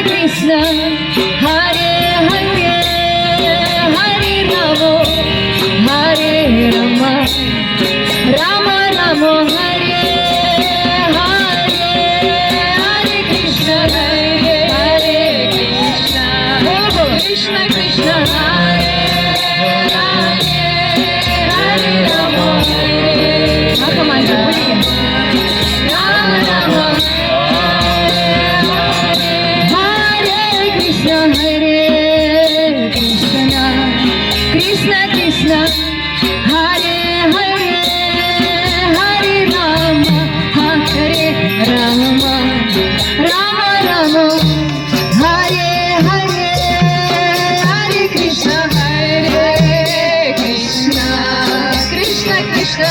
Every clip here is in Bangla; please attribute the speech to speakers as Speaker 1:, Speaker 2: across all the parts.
Speaker 1: atenção.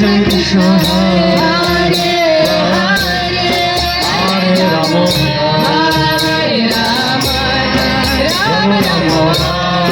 Speaker 1: সেই সহায় রাম রাম রাম রাম